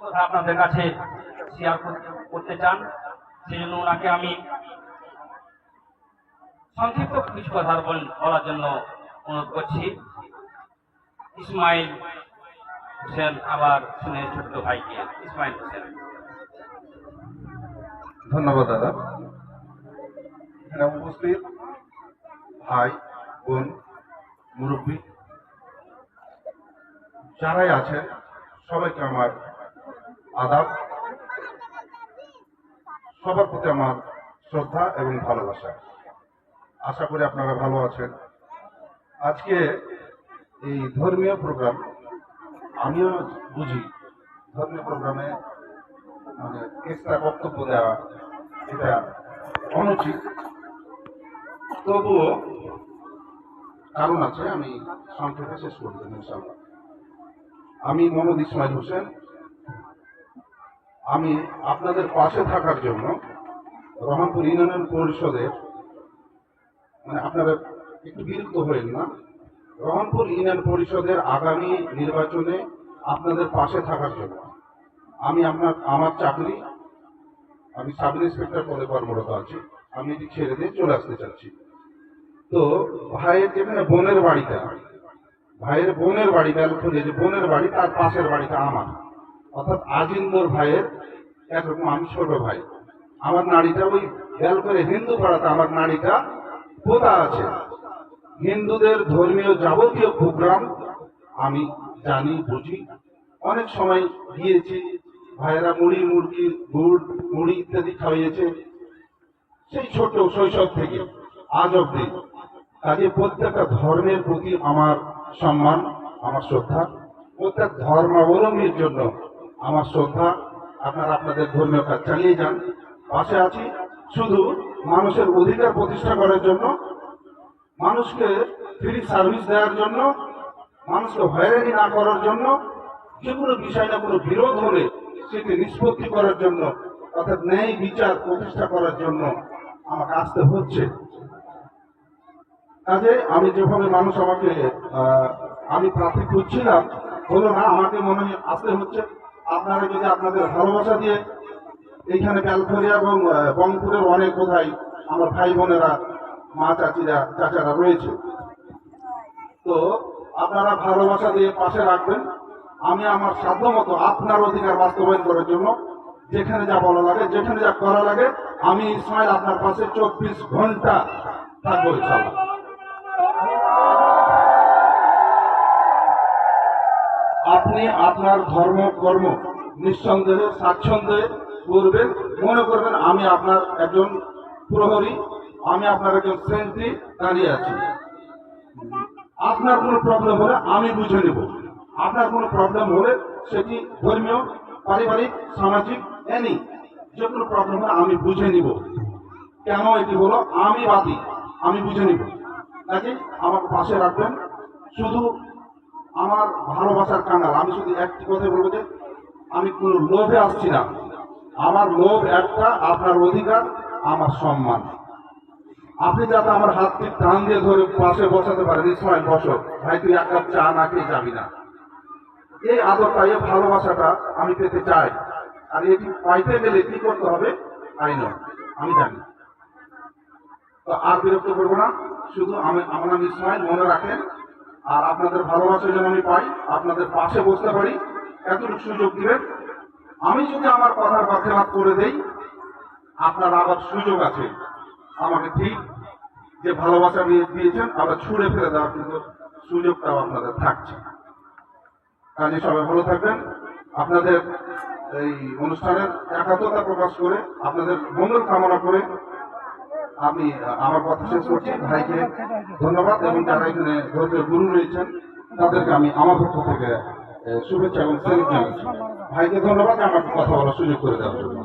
কথা আপনাদের কাছে শেয়ার করতে চান সেই জন্য ওনাকে আমি সংক্ষিপ্ত কিছু কথা বল- বলার জন্য অনুরোধ করছি। ইসমাইল হোসেন আবার শুনে ছোট্ট ভাইকে। ইসমাইল হোসেন। ধন্যবাদ দাদা। এখানে উপস্থিত ভাই, বোন, মুরব্বী, যারাই আছেন, সবাইকে আমার আদাব, সবার প্রতি আমার শ্রদ্ধা এবং ভালোবাসা। আশা করি আপনারা ভালো আছেন। আজকে এই ধর্মীয় প্রোগ্রাম, আমিও বুঝি ধর্মীয় প্রোগ্রামে মানে এক্সট্রা বক্তব্য দেওয়া এটা অনুচিত। তবুও কারণ আছে, আমি সংক্ষেপে শেষ করে দেবো ইনশাআল্লাহ। আমি মোহাম্মদ ইসমাইল হোসেন আমি আপনাদের পাশে থাকার জন্য রহমানপুর ইউনিয়ন পরিষদের মানে আপনারা একটু বিরক্ত হলেন না রহমানপুর ইউনিয়ন পরিষদের আগামী নির্বাচনে আপনাদের পাশে থাকার জন্য আমি আপনার, আমার চাকরি, আমি সাব ইন্সপেক্টর পদে কর্মরত আছি, আমি এটি ছেড়ে দিয়ে চলে আসতে চাচ্ছি। তো ভাইয়ের যেখানে বোনের বাড়িটা, ভাইয়ের বোনের বাড়ি বেলখুঁজে যে বোনের বাড়ি তার পাশের বাড়িটা আমার। অর্থাৎ আজিন্দর ভাইয়ের একরকম, আমি ছোট ভাই। আমার নাড়িটা ওই খেয়াল করে হিন্দু পাড়াতে আমার নাড়িটা পোতা আছে। হিন্দুদের ধর্মীয় যাবতীয় প্রোগ্রাম আমি জানি, বুঝি। অনেক সময় গিয়েছি, ভাইয়েরা মুড়ি, মুরগি, গুড়, মুড়ি ইত্যাদি খাইয়েছে। সেই ছোট শৈশব থেকে, আজ অব্দি কাজে প্রত্যেকটা ধর্মের প্রতি আমার সম্মান, আমার শ্রদ্ধা। প্রত্যেক ধর্মাবলম্বীর জন্য আমার শ্রদ্ধা, আপনারা আপনাদের ধর্মীয় কাজ চালিয়ে যান। পাশে আছি শুধু মানুষের অধিকার প্রতিষ্ঠা করার জন্য, মানুষকে ফ্রি সার্ভিস দেওয়ার জন্য, মানুষকে হয়রানি না করার জন্য, যে কোনো বিষয় না কোনো বিরোধ হলে সেটি নিষ্পত্তি করার জন্য, অর্থাৎ ন্যায় বিচার প্রতিষ্ঠা করার জন্য আমাকে আসতে হচ্ছে। কাজে আমি যেভাবে মানুষ আমাকে আমি প্রার্থী খুঁজছিলাম, হলো না, আমাকে মনে হয় আসতে হচ্ছে। আপনারা যদি আপনাদের ভালোবাসা দিয়ে এইখানে ক্যালফোরিয়া এবং বংপুরের অনেক কোথায় আমার ভাই বোনেরা, মা চাচিরা, চাচারা রয়েছে। তো আপনারা ভালোবাসা দিয়ে পাশে রাখবেন। আমি আমার সাধ্য মতো আপনার অধিকার বাস্তবায়ন করার জন্য যেখানে যা বলা লাগে, যেখানে যা করা লাগে, আমি ইসমাইল আপনার পাশে চব্বিশ ঘণ্টা থাকব ইনশাল্লাহ আপনি আপনার ধর্ম, কর্ম নিঃসন্দেহে, স্বাচ্ছন্দ্যে করবেন। মনে করবেন আমি আপনার একজন প্রহরী, আমি আপনার একজন সেন্ট্রি দাঁড়িয়ে আছি। আপনার কোনো প্রবলেম হলে আমি বুঝে নেব। আপনার কোনো প্রবলেম হলে সেটি ধর্মীয়, পারিবারিক, সামাজিক এনি যে কোনো প্রবলেম হলে আমি বুঝে নিব। কেন এটি হলো? আমি বাদী, আমি বুঝে নিব। কাজে আমাকে পাশে রাখবেন? শুধু আমার ভালোবাসার কাঙ্গাল আমি শুধু একটি কথা বলব যে আমি কোনো লোভে আসছি না। আমার লোভ একটা আপনার অধিকার আমার সম্মান। আপনি যাতে আমার হাতটি টান দিয়ে ধরে পাশে বসাতে পারেন ইসমাইল বসো। ভাই তুই এক কাপ চা না খেয়ে যাবি না। এই আদরটা এই ভালোবাসাটা আমি পেতে চাই। আর এটি পাইতে গেলে কি করতে হবে? আই know, আমি জানি। তো আর বিরক্ত করব না। শুধু আমি আমার নাম ইসমাইল মনে রাখেন আর আপনাদের ভালোবাসা যেন আমি পাই, আপনাদের পাশে বসতে পারি, এতটুকু সুযোগ দিবেন। আমি যদি আমার কথার বাখেলাপ করে দেই, আপনার আবার সুযোগ আছে। আমাকে ঠিক যে ভালোবাসা দিয়ে দিয়েছেন, আবার ছুঁড়ে ফেলে দেওয়ার কিন্তু সুযোগটাও আপনাদের থাকছে। কাজে সবাই ভালো থাকবেন। আপনাদের এই অনুষ্ঠানের একাত্মতা প্রকাশ করে, আপনাদের মঙ্গল কামনা করে আমি, আমার কথা শেষ করছি। ভাইকে ধন্যবাদ এবং যারা এখানে ধর্মীয় গুরু রয়েছেন, তাদেরকে আমি আমার পক্ষ থেকে শুভেচ্ছা এবং স্যালুট জানাচ্ছি। ভাইকে ধন্যবাদ আমাকে কথা বলার সুযোগ করে দেওয়ার জন্য।